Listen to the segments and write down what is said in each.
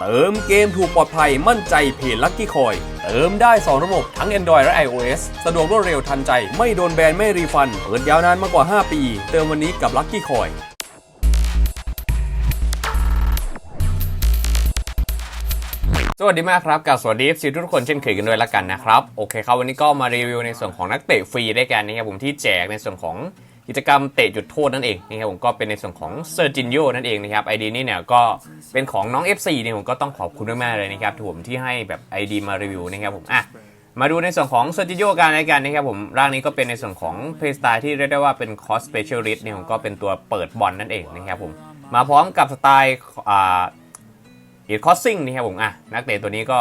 เติมเกมถูกปลอดภัยมั่นใจเพจลั c กี้คอย เติมได้ 2 ระบบทั้ง Android และ iOS สะดวกรวดเร็วทันใจ ไม่โดนแบนไม่รีฟัน เปิดยาวนานมากกว่า 5 ปี เติมวันนี้กับลั c กี้คอยสวัสดีมากครับกับสวัสดี FC ทุกคนเช่นเคยกันด้วยละกันนะครับ โอเคครับวันนี้ก็มารีวิวในส่วนของนักเตะฟรีได้กันนะครับผมที่แจกในส่วนของ กิจกรรมเตะจุดโทษนั่นเองนะครับผมก็เป็นในส่วนของเซอร์จินโยนั่นเองนะครับไอดีนี้เนี่ยก็เป็นของน้อง FC เนี่ยผมก็ต้องขอบคุณมากๆเลยนะครับที่ผมที่ให้แบบ ID มารีวิวนะครับผมอะมาดูในส่วนของเซอร์จินโยกันในกันนะครับผมร่างนี้ก็เป็นในส่วนของเพย์สไตล์ที่เรียกได้ว่าเป็นคอสเปเชียลิสต์เนี่ยผมก็เป็นตัวเปิดบอลนั่นเองนะครับผมมาพร้อมกับสไตล์อ่าอีทคอสซิ่งนี่ครับผมอะนักเตะตัวนี้ก็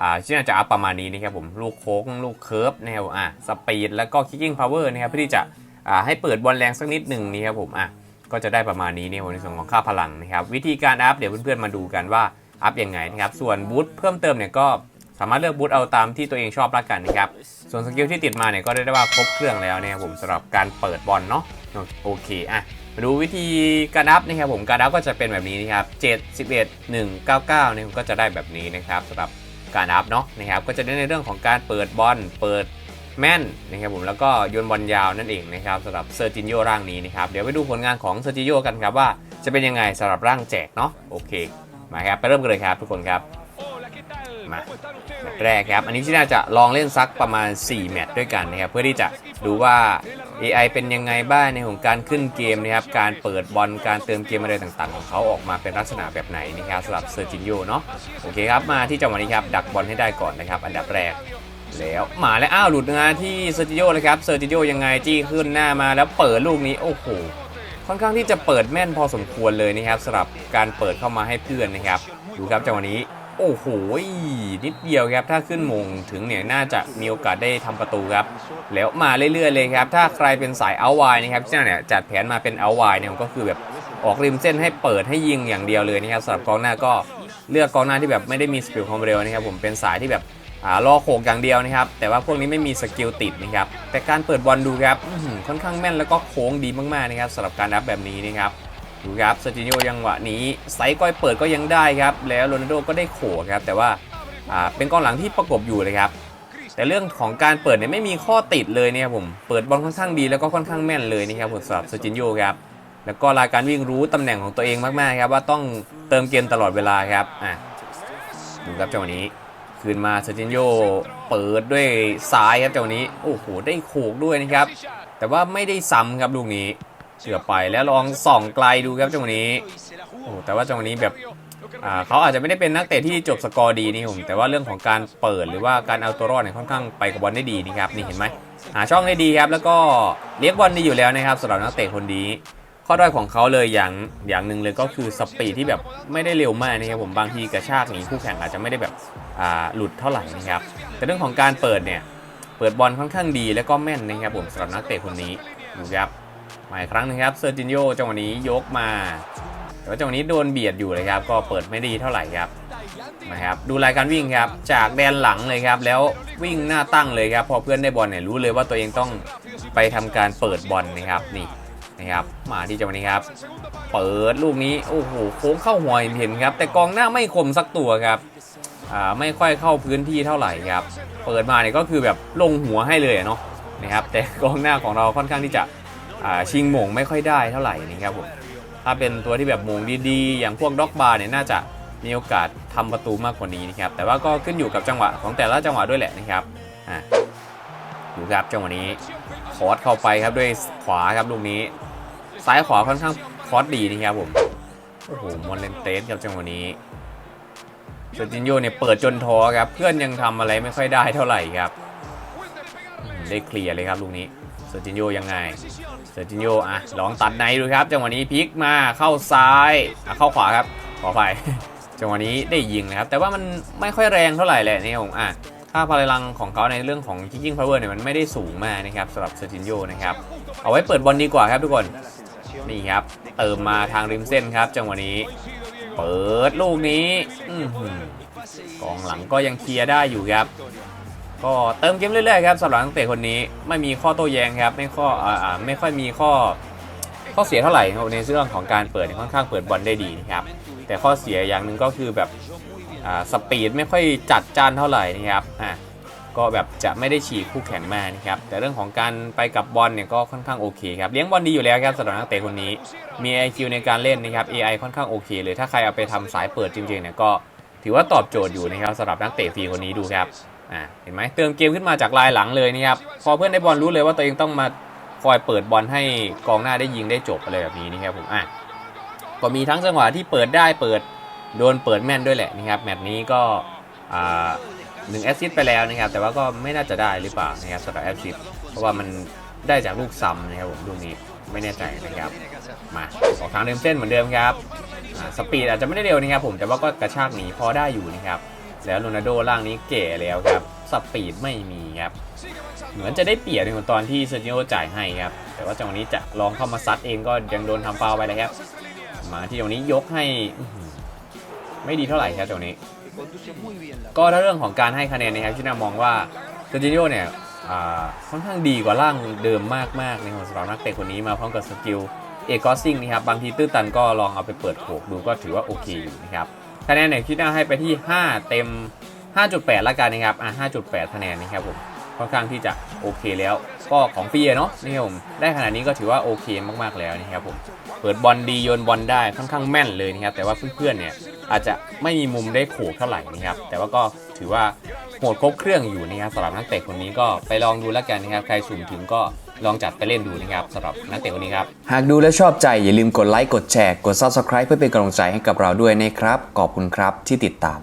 อ่าชื่อน่าจะอัพประมาณนี้นะครับผมลูกโค้งลูกเคิร์ฟนะครับผมอะสปีดแล้วก็คิกกิ้งพาวเวอร์นะครับเพื่อที่จะ อ่าให้เปิดบอลแรงสักนิดหนึ่งนี่ครับผมอะก็จะได้ประมาณนี้เนี่ยในส่วนของค่าพลังนะครับวิธีการอัพเดี๋ยวเพื่อนๆมาดูกันว่าอัพยังไงนะครับส่วนบูทเพิ่มเติมเนี่ยก็สามารถเลือกบูทเอาตามที่ตัวเองชอบละกันนะครับส่วนสกิลที่ติดมาเนี่ยก็ได้ได้ว่าครบเครื่องแล้วนะครับผมสำหรับการเปิดบอลเนาะโอเคอะมาดูวิธีการอัพนะครับผมการอัพก็จะเป็นแบบนี้นะครับ7 11 1 9 9เนี่ยก็จะได้แบบนี้นะครับสำหรับการอัพเนาะนะครับก็จะได้ในเรื่องของการเปิดบอลเปิด แม่นนะครับผมแล้วก็โยนบอลยาวนั่นเองนะครับสำหรับเซอร์จินโยร่างนี้นะครับเดี๋ยวไปดูผลงานของเซอร์จินโยกันครับว่าจะเป็นยังไงสำหรับร่างแจกเนาะโอเคมาครับไปเริ่มกันเลยครับทุกคนครับมาแมตช์แรกครับ อันนี้ที่น่าจะลองเล่นซักประมาณ 4 แมตช์ด้วยกันนะครับ เพื่อที่จะดูว่า AI เป็นยังไงบ้างในของการขึ้นเกมนะครับ การเปิดบอล การเติมเกมอะไรต่างๆ ของเขาออกมาเป็นลักษณะแบบไหนนะครับสำหรับเซอร์จินโยเนาะ โอเคครับ มาที่จังหวะนี้ครับ ดักบอลให้ได้ก่อนนะครับ อันดับแรก แล้วมาแล้วอ้าวหลุดงานที่เซอร์จิโยเลยครับเซอร์จิโยยังไงจี้ขึ้นหน้ามาแล้วเปิดลูกนี้โอ้โหค่อนข้างที่จะเปิดแม่นพอสมควรเลยนะครับสำหรับการเปิดเข้ามาให้เพื่อนนะครับ ดูครับจังหวะนี้ โอ้โหนิดเดียวครับ ถ้าขึ้นมงถึงเนี่ยน่าจะมีโอกาสได้ทำประตูครับ แล้วมาเรื่อยๆเลยครับ ถ้าใครเป็นสายเอาไวนะครับที่เนี่ยจัดแผนมาเป็นเอาไวเนี่ยก็คือแบบออกริมเส้นให้เปิดให้ยิงอย่างเดียวเลยนะครับสำหรับกองหน้าก็เลือกกองหน้าที่แบบไม่ได้มีสปีดความเร็วนะครับผมเป็นสายที่แบบ รอโขกอย่างเดียวนะครับ แต่ว่าพวกนี้ไม่มีสกิลติดนะครับ แต่การเปิดบอลดูครับค่อนข้างแม่นแล้วก็โค้งดีมากๆนะครับสำหรับการรับแบบนี้นะครับดูครับเซอร์จิโยยังหวะนี้ไซก้อยเปิดก็ยังได้ครับ แล้วโรนัลโดก็ได้โขครับ แต่ว่าอ่าเป็นกองหลังที่ประกบอยู่เลยครับแต่เรื่องของการเปิดเนี่ยไม่มีข้อติดเลยเนี่ยผมเปิดบอลค่อนข้างดีแล้วก็ค่อนข้างแม่นเลยนะครับผมสำหรับเซจิโยครับแล้วก็รายการวิ่งรู้ตำแหน่งของตัวเองมากๆครับว่าต้องเติมเกมตลอดเวลาครับอะดูครับจังหวะนี้ คืนมาเซอร์จิโยเปิดด้วยซ้ายครับจังหวะนี้ โอ้โห ได้โขกด้วยนะครับ แต่ว่าไม่ได้ซ้ำครับลูกนี้เสือไปแล้วลองส่องไกลดูครับจังหวะนี้โอ้แต่ว่าจังหวะนี้แบบเขาอาจจะไม่ได้เป็นนักเตะที่จบสกอร์ดีนี่ผมแต่ว่าเรื่องของการเปิดหรือว่าการเอาตัวรอดเนี่ยค่อนข้างไปกับบอลได้ดีนี่ครับนี่เห็นไหมหาช่องได้ดีครับแล้วก็เลี้ยงบอลดีอยู่แล้วนะครับสำหรับนักเตะคนนี้ ข้อด้อยของเขาเลยอย่างอย่างหนึ่งเลยก็คือสปีดที่แบบไม่ได้เร็วมากนะครับผมบางทีกระชากหนีคู่แข่งอาจจะไม่ได้แบบอ่าหลุดเท่าไหร่นะครับแต่เรื่องของการเปิดเนี่ยเปิดบอลค่อนข้างดีแล้วก็แม่นนะครับผมสำหรับนักเตะคนนี้ดูครับมาอีกครั้งหนึงครับเซอร์จินโยจังหวะนี้ยกมาแต่ว่าจังหวะนี้โดนเบียดอยู่เลยครับก็เปิดไม่ดีเท่าไหร่ครับนะครับดูรายการวิ่งครับจากแดนหลังเลยครับแล้ววิ่งหน้าตั้งเลยครับพอเพื่อนได้บอลเนี่ยรู้เลยว่าตัวเองต้องไปทำการเปิดบอลนะครับนี่ นะครับ มาที่จังหวะนี้ครับ เปิดลูกนี้ โอ้โห โค้งเข้าหัวเห็นครับ แต่กองหน้าไม่คมสักตัวครับ อ่า ไม่ค่อยเข้าพื้นที่เท่าไหร่ครับ เปิดมาเนี่ยก็คือแบบลงหัวให้เลยเนาะ นะครับ แต่กองหน้าของเราค่อนข้างที่จะ อ่า ชิงหม่งไม่ค่อยได้เท่าไหร่นะครับผม ถ้าเป็นตัวที่แบบหม่งดีๆ อย่างพวกด็อกบาร์เนี่ยน่าจะมีโอกาสทำประตูมากกว่านี้นะครับ แต่ว่าก็ขึ้นอยู่กับจังหวะของแต่ละจังหวะด้วยแหละนะครับ อ่าดูครับจังหวะนี้คอร์สเข้าไปครับด้วยขวาครับลูกนี้ ซ้ายขวาค่อนข้างคอร์สดีนะครับผม โอ้โหมอนเลนเตสครับจังหวะนี้เซอร์จินโยเนี่ยเปิดจนท้อครับ เพื่อนยังทำอะไรไม่ค่อยได้เท่าไหร่ครับ ได้เคลียร์เลยครับลูกนี้เซอร์จินโยยังไงเซอร์จินโยอะลองตัดในดูครับ จังหวะนี้พลิกมาเข้าซ้ายอะเข้าขวาครับขอไปจังหวะนี้ได้ยิงนะครับ แต่ว่ามันไม่ค่อยแรงเท่าไหร่แหละนี่ผมอะค่าพลังของเขาในเรื่องของ kicking power เนี่ยมันไม่ได้สูงมากนะครับสำหรับเซอร์จินโยนะครับ เอาไว้เปิดบอลดีกว่าครับทุกคน นี่ครับ เติมมาทางริมเส้นครับ จังหวะนี้ เปิดลูกนี้อกองหลังก็ยังเคลียร์ได้อยู่ครับ ก็เติมเกมเรื่อยๆครับสำหรับนักเตะคนนี้ไม่มีข้อโต้แย้งครับ ไม่ข้ออ่าไม่ค่อยมีข้อข้อเสียเท่าไหร่ครับในเรื่องของการเปิดค่อนข้างเปิดบอลได้ดีครับ แต่ข้อเสียอย่างหนึ่งก็คือแบบสปีดไม่ค่อยจัดจ้านเท่าไหร่นะครับอะ ก็แบบจะไม่ได้ฉีกคู่แข่งมานะครับแต่เรื่องของการไปกับบอลเนี่ยก็ค่อนข้างโอเคครับเลี้ยงบอลดีอยู่แล้วครับสำหรับนักเตะคนนี้ มี IQ ในการเล่นนะครับ AI ค่อนข้างโอเคเลยถ้าใครเอาไปทำสายเปิดจริงๆเนี่ยก็ถือว่าตอบโจทย์อยู่นะครับสำหรับนักเตะฟรีคนนี้ดูครับอ่าเห็นไหมเติมเกมขึ้นมาจากลายหลังเลยนะครับพอเพื่อนได้บอลรู้เลยว่าตัวเองต้องมาคอยเปิดบอลให้กองหน้าได้ยิงได้จบอะไรแบบนี้นี่ครับผมอะก็มีทั้งจังหวะที่เปิดได้เปิดโดนเปิดแม่นด้วยแหละนะครับแมตช์นี้ก็อ่า หนึ่งแอสซิสต์ไปแล้วนะครับ แต่ว่าก็ไม่น่าจะได้หรือเปล่านะครับสำหรับแอสซิสต์เพราะว่ามันได้จากลูกซ้ำนะครับผมลูกนี้ไม่แน่ใจนะครับ มาออกทางเดิมเส้นเหมือนเดิมครับอ่าสปีดอาจจะไม่ได้เร็วนะครับผมแต่ว่าก็กระชากหนีพอได้อยู่นะครับ แล้วโรนัลโดล่างนี้เก๋แล้วครับสปีดไม่มีครับเหมือนจะได้เปรียบในตอนที่เซอร์จิโอจ่ายให้ครับ แต่ว่าจังหวะนี้จะลองเข้ามาซัดเองก็ยังโดนทำฟาวไปเลยครับ มาที่ตรงนี้ยกให้ ไม่ดีเท่าไหร่ครับตรงนี้ ก็ถ้าเรื่องของการให้คะแนนนะครับชินามองว่าเซอร์จิโอเนี่ยค่อนข้างดีกว่าร่างเดิมมากๆในของสำหรับนักเตะคนนี้มาพร้อมกับสกิลเอกอสซิงนะครับบางทีตื้อตันก็ลองเอาไปเปิดโขกดูก็ถือว่าโอเคอยู่นะครับคะแนนเนี่ยคิดว่าให้ไปที่ 5 เต็ม 5.8 ละกันนะครับอะ5.8 คะแนนนะครับผม ค่อนข้างที่จะโอเคแล้ว ก็ของฟรีเนาะนี่ครับผมได้ขนาดนี้ก็ถือว่าโอเคมากๆแล้วนะครับผมเปิดบอลดีโยนบอลได้ค่อนข้างแม่นเลยนะครับแต่ว่าเพื่อนๆเนี่ยอาจจะไม่มีมุมได้โขกเท่าไหร่นะครับแต่ว่าก็ถือว่าโหดครบเครื่องอยู่นะครับสำหรับนักเตะคนนี้ก็ไปลองดูแล้วกันนะครับใครสุ่มถึงก็ลองจัดไปเล่นดูนะครับสำหรับนักเตะคนนี้ครับ หากดูและชอบใจอย่าลืมกดไลค์กดแชร์กด Subscribe เพื่อเป็นกำลังใจให้กับเราด้วยนะครับ ขอบคุณครับที่ติดตาม